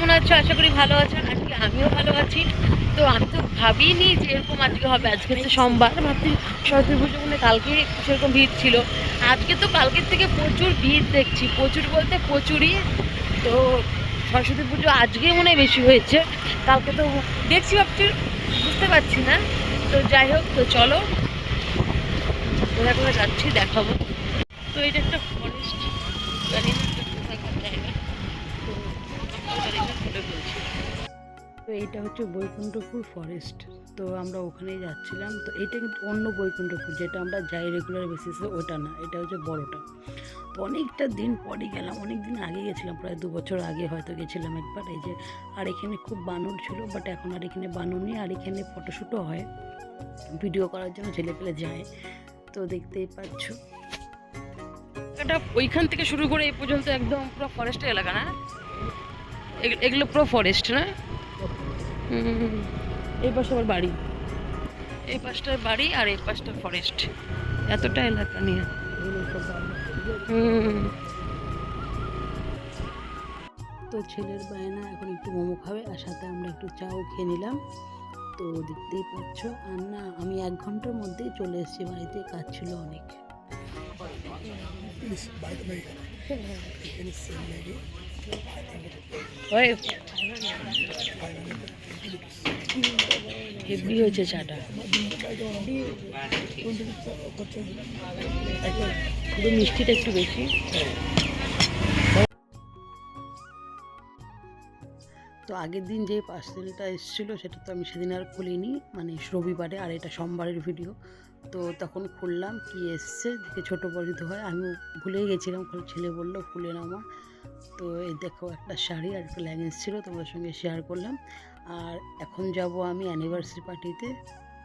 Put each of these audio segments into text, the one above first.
কেমন আছো আশা করি ভালো আছো আজকে আমিও ভালো আছি। তো আমি তো ভাবিনি যে এরকম আজকে হবে। আজকে তো সোমবার, ভাবছি সরস্বতী পুজো মানে কালকে সেরকম ভিড় ছিল। আজকে তো কালকের থেকে প্রচুর ভিড় দেখছি, প্রচুর বলতে প্রচুরই। তো সরস্বতী পুজো আজকে মনে বেশি হয়েছে। কালকে তো দেখছি ভাবছি, বুঝতে পারছি না। তো যাই হোক, তো চলো। কোথায় কোথায় যাচ্ছি, দেখাবো। তো এটা একটা ফরেস্ট জানি না এটা কোথাকার জায়গা তো ওটা দেখে ফটো বলছি তো এটা হচ্ছে বৈকুণ্ঠপুর ফরেস্ট তো আমরা ওখানেই যাচ্ছিলাম। তো এটা কিন্তু অন্য বৈকুণ্ঠপুর, যেটা আমরা যাই রেগুলার বেসিসে ওটা না, এটা হচ্ছে বড়টা। তো অনেকটা দিন পরে গেলাম অনেক দিন আগে গেছিলাম, প্রায় দু বছর আগে হয়তো গেছিলাম একবার, এই যে আর এখানে খুব বানর ছিল বাট এখন আর এখানে বানর নেই, আর এখানে ফটোশ্যুটও হয়। ভিডিও করার জন্য ছেলে পেলে যায়, তো দেখতেই পাচ্ছ। এটা ওইখান থেকে শুরু করে এই পর্যন্ত একদম পুরো ফরেস্ট এলাকা না? এগুলো পুরো ফরেস্ট না? এই পাশে আমার বাড়ি। এই পাশটার বাড়ি আর এই পাশটা ফরেস্ট এতটা এলাকা নিয়ে। হুম। তো ছেলের বায়না এখন একটু মোমো খাবে আর সাথে আমরা একটু চাও খেয়ে নিলাম। তো দেখতেই পাচ্ছ আর না আমি এক ঘণ্টার মধ্যেই চলে এসেছি বাড়িতে কাজ ছিল অনেক। হেভি হয়েছে চাটা। মিষ্টিটা একটু বেশি। তো আগের দিন যে পার্সেলটা এসেছিল সেটা তো আমি সেদিন আর খুলিনি মানে রবিবারে, আর এটা সোমবারের ভিডিও তো তখন খুললাম, কি এসছে, দেখে ছোটো পরিচিত হয়। আমি ভুলেই গেছিলাম ছেলে বলল, খুলে নাও মা। তো এই দেখো, একটা শাড়ি আর একটা ল্যাগেন্স ছিল তোমাদের সঙ্গে শেয়ার করলাম। আর এখন যাব আমি অ্যানিভার্সারি পার্টিতে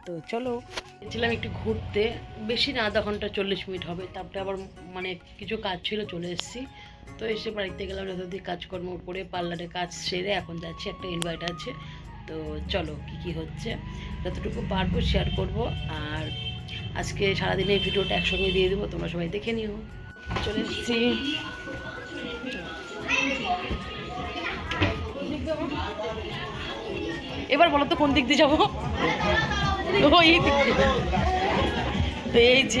তো চলো, গেছিলাম একটু ঘুরতে। বেশি না, আধা ঘণ্টা চল্লিশ মিনিট হবে। তারপরে আবার মানে কিছু কাজ ছিল, চলে এসেছি। তো এসে বাড়িতে গেলাম যতদিন কাজকর্ম করে পার্লারে কাজ সেরে এখন যাচ্ছি একটা ইনভাইট আছে। তো চলো কি কি হচ্ছে যতটুকু পারব শেয়ার করব। আর আজকে সারাদিনের ভিডিওটা একসঙ্গে দিয়ে দেবো তোমরা সবাই দেখে নিও। চলে এসেছি। এবার বলো তো কোন দিক দিয়ে যাব? ও দিক দিয়ে। তো এই যে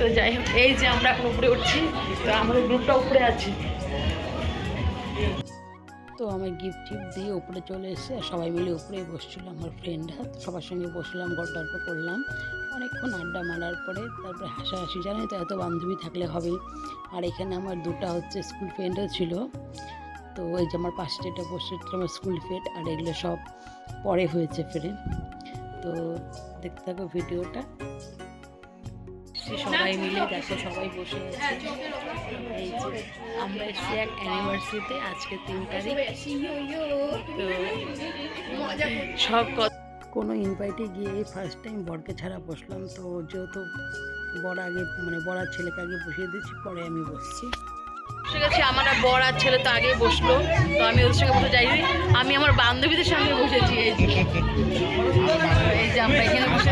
তো যাই হোক, এই যে আমরা এখন উপরে উঠছি, তো আমাদের গ্রুপটা উপরে আছে। তো আমার গিফট টিফট দিয়ে উপরে চলে এসে সবাই মিলে উপরে বসছিল আমার ফ্রেন্ডরা সবার সঙ্গে বসলাম, গল্প টল্প করলাম। অনেকক্ষণ আড্ডা মারার পরে তারপরে হাসাহাসি জানাই তো, এত বান্ধবী থাকলে হবেই। আর এখানে আমার দুটা হচ্ছে স্কুল ফ্রেন্ডও ছিল। তো ওই যে আমার পাশে যেটা বসে আমার স্কুল ফ্রেন্ড আর এগুলো সব পরে হয়েছে ফ্রেন্ড তো দেখতে থাকো ভিডিওটা সবাই মিলে দেখো সবাই বসে আছে এই যে আমরা এসেছি এক অ্যানিভার্সারিতে আজকে তিন তারিখ। সব কোনো ইনভাইটে গিয়ে ফার্স্ট টাইম বরকে ছাড়া বসলাম তো যেহেতু বড় আগে মানে বড়ার ছেলেকে আগে বসিয়ে দিয়েছি পরে আমি বসছি। বসে গেছি আমার বর আর ছেলে তো আগেই বসল তো আমি ওদের সঙ্গে বসে যাইনি আমি আমার বান্ধবীদের সঙ্গে বসেছি এই যে। এই যে আমরা এখানে বসে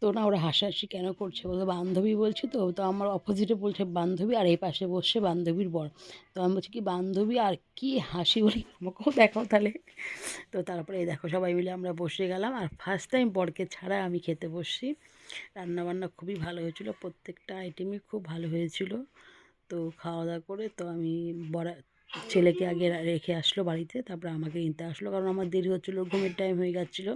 তো না, ওরা হাসাহাসি কেন করছে? বলতো বান্ধবী বলছি তো তো আমার অপোজিটে বলছে, বান্ধবী আর এই পাশে বসছে বান্ধবীর বর। তো আমি বলছি, কি বান্ধবী আর কি হাসি বলি? আমাকেও দেখাও তাহলে। তো তারপরে এই দেখো, সবাই মিলে আমরা বসে গেলাম। আর ফার্স্ট টাইম বরকে ছাড়া আমি খেতে বসছি। রান্নাবান্না খুবই ভালো হয়েছিল, প্রত্যেকটা আইটেমই খুব ভালো হয়েছিল। তো খাওয়া দাওয়া করে তো আমি বড়া ছেলেকে আগে রেখে আসলো বাড়িতে, তারপরে আমাকে নিতে আসলো। কারণ আমার দেরি হচ্ছিল, ঘুমের টাইম হয়ে যাচ্ছিল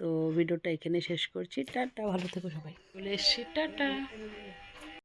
তো ভিডিওটা এখানে শেষ করছি। টাটা, ভালো থেকো সবাই। চলে এসছি, টাটা।